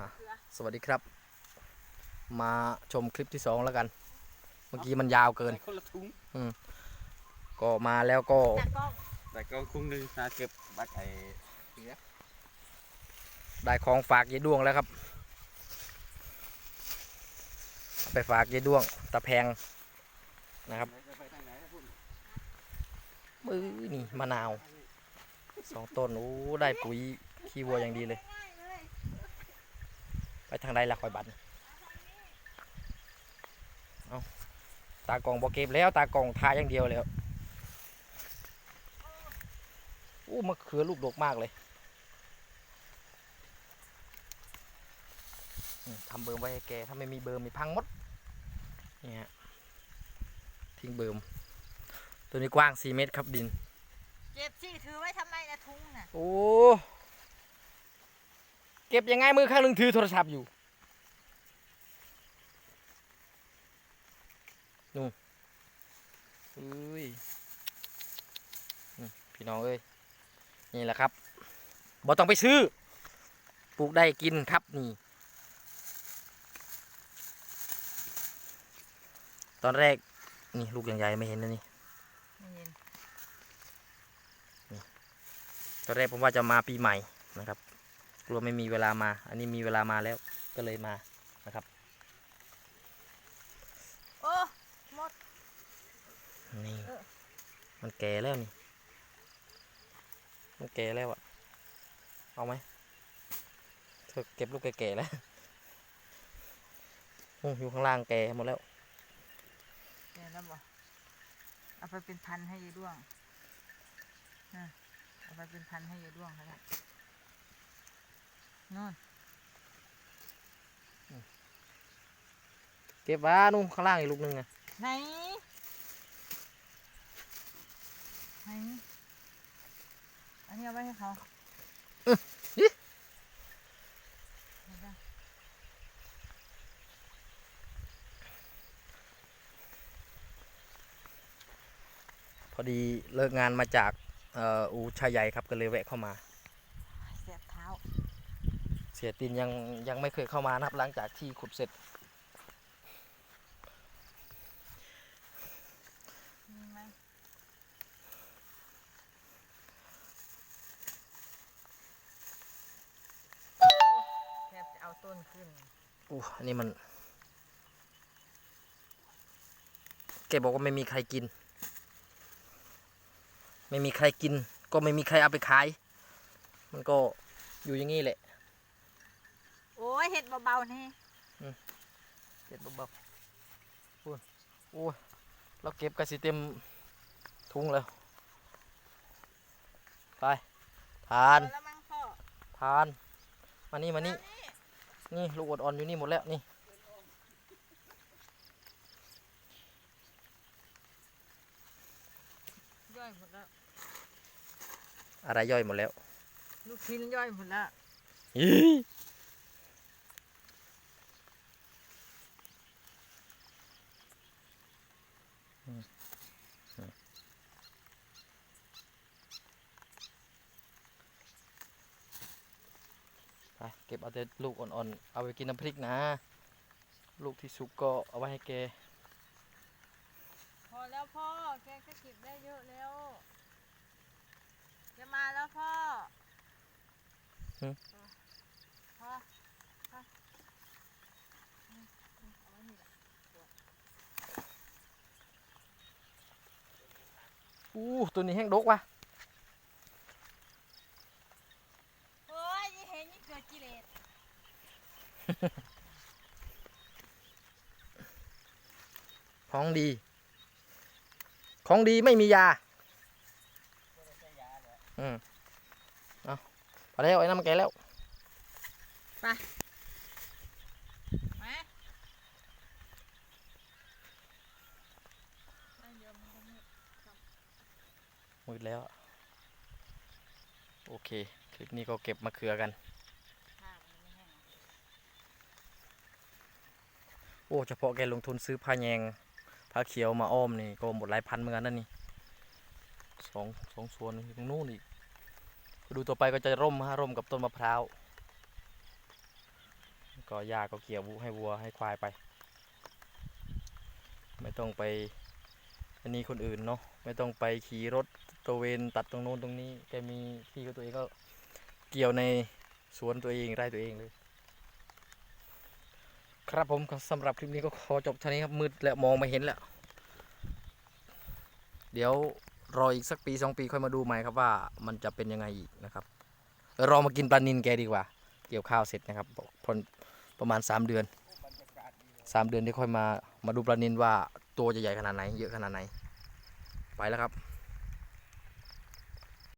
อะสวัสดีครับ มาชมคลิปที่สองแล้วกัน เมื่อกี้มันยาวเกินใส่คนละถุงก็มาแล้วก็ตากล้องแต่ก็คุ้งหนึ่งนาเก็บบักไอ้เสียได้ของฝากยายดวงแล้วครับเอาไปฝากยายดวงตะแพงนะครับจะไปทางไหนนะพุ่นมือนี่มะนาวสองต้นโอ้ได้ปุ๋ยขี้วัวอย่างดีเลยง่ายเลย ไปทางใดละคอยบัตรเอาตากล่องบอเก็บแล้ว ตากล่องทาอย่างเดียวแล้วโอ้มะเขือลูกดกมากเลยอืมทำเบิร์มไว้ให้แก ถ้าไม่มีเบิร์มมีพังหมดนี่ฮะทิ้งเบิร์มตัวนี้กว้าง 4 เมตรครับดิน เจ็บสิถือไว้ทำไมนะทุงน่ะ โอ้ เก็บยังไงมือข้างหนึ่งถือโทรศัพท์อยู่นู่นอุ้ยนี่พี่น้องเอ้ยนี่แหละครับบ่ต้องไปซื้อ ปลูกได้กินครับนี่ ตอนแรก นี่ลูกยังใหญ่ไม่เห็นนะนี่ไม่เห็นตอนแรกผมว่าจะมาปีใหม่นะครับก ลัวไม่มีเวลามา อันนี้มีเวลามาแล้วก็เลยมานะครับ โอ้หมด นี่ เออ มันแก่แล้วนี่ มันแก่แล้วอะเอาไหมเธอเก็บลูกแก่ๆแล้วโอ้อยู่ข้างล่างแก่หมดแล้ว เดี๋ยวแล้วบอกเอาไปเป็นพันให้ยายด้วงนะเอาไปเป็นพันให้ยายด้วงเขาละ นู่นเก็บว้านู่นข้างล่างอีกลูกหนึงไงไหนไหนอันนี้เอาไว้ให้เขาเห็นปะพอดีเลิกงานมาจากเอ่ออูชายใหญ่ครับก็เลยแวะเข้ามาเสียบเท้าเสียตินยังยังไม่เคยเข้ามานะครับ หลังจากที่ขุดเสร็จมีไหมแทบจะเอาต้นขึ้นอู้อันนี้มัน แกบอกว่าไม่มีใครกิน ไม่มีใครกิน ก็ไม่มีใครเอาไปขาย มันก็อยู่อย่างนี้แหละโอ้ย เห็ดเบาๆนี่เก็บเบาๆพูนโอ้ยเราเก็บกระสิเต็มถุงแล้ว ไป ทานพอแล้วมั้งพ่อทาน มานี่มานี่ นี่ลูกอดอ่อนอยู่นี่หมดแล้วนี่ย่อยหมดแล้ว อะไรย่อยหมดแล้ว ลูกชิ้นย่อยหมดแล้ว อีอืมอืม ไปเก็บเอาแต่ลูกอ่อนๆ เอาไปกินน้ำพริกนะ ลูกที่สุกก็เอาไว้ให้แก พอแล้วพ่อ แกก็เก็บได้เยอะแล้ว จะมาแล้วพ่อหึ พ่อพ่ออืมอืมเอาไว้นี่แหละอู้ตัวนี้แห้งดกว่ะ โอ้ยนี่เห็นนี่เกิดกิเลส ของดี ของดีไม่มียาอืมเอาพอแล้วไอ้น้ำมันแก่แล้วมาเอาเดี๋ยวมันก็มืดมืดแล้ว โอเค คลิปนี้ก็เก็บมะเขือกัน ผ้ามันไม่แห้ง โอ้เฉพาะแกลงทุนซื้อผ้าแยงผ้าเขียวมาอ้อมนี่ก็หมดหลายพันเหมือนกันนั่นนี่สองสองส่วนตรงนู้นอีกดูต่อไปก็จะร่มฮะร่มกับต้นมะพร้าวก็หญ้าก็เกี่ยวให้วัวให้ควายไป ไม่ต้องไปอันนี้คนอื่นเนาะไม่ต้องไปขี่รถตระเวนตัดตรงโน้นตรงนี้แกมีที่ของตัวเองก็เกี่ยวในสวนตัวเองไร่ตัวเองเลย ครับผมสำหรับคลิปนี้ก็ขอจบเท่านี้ครับมืดแล้วมองไม่เห็นแล้ว เดี๋ยวรออีกสักปีสองปีค่อยมาดูใหม่ครับว่ามันจะเป็นยังไงอีกนะครับรอมากินปลานินแกดีกว่า เกี่ยวข้าวเสร็จนะครับพอประมาณ3เดือน3เดือนที่ค่อยมามาดูปลานินว่าตัวจะใหญ่ขนาดไหน เยอะขนาดไหน ไปแล้วครับ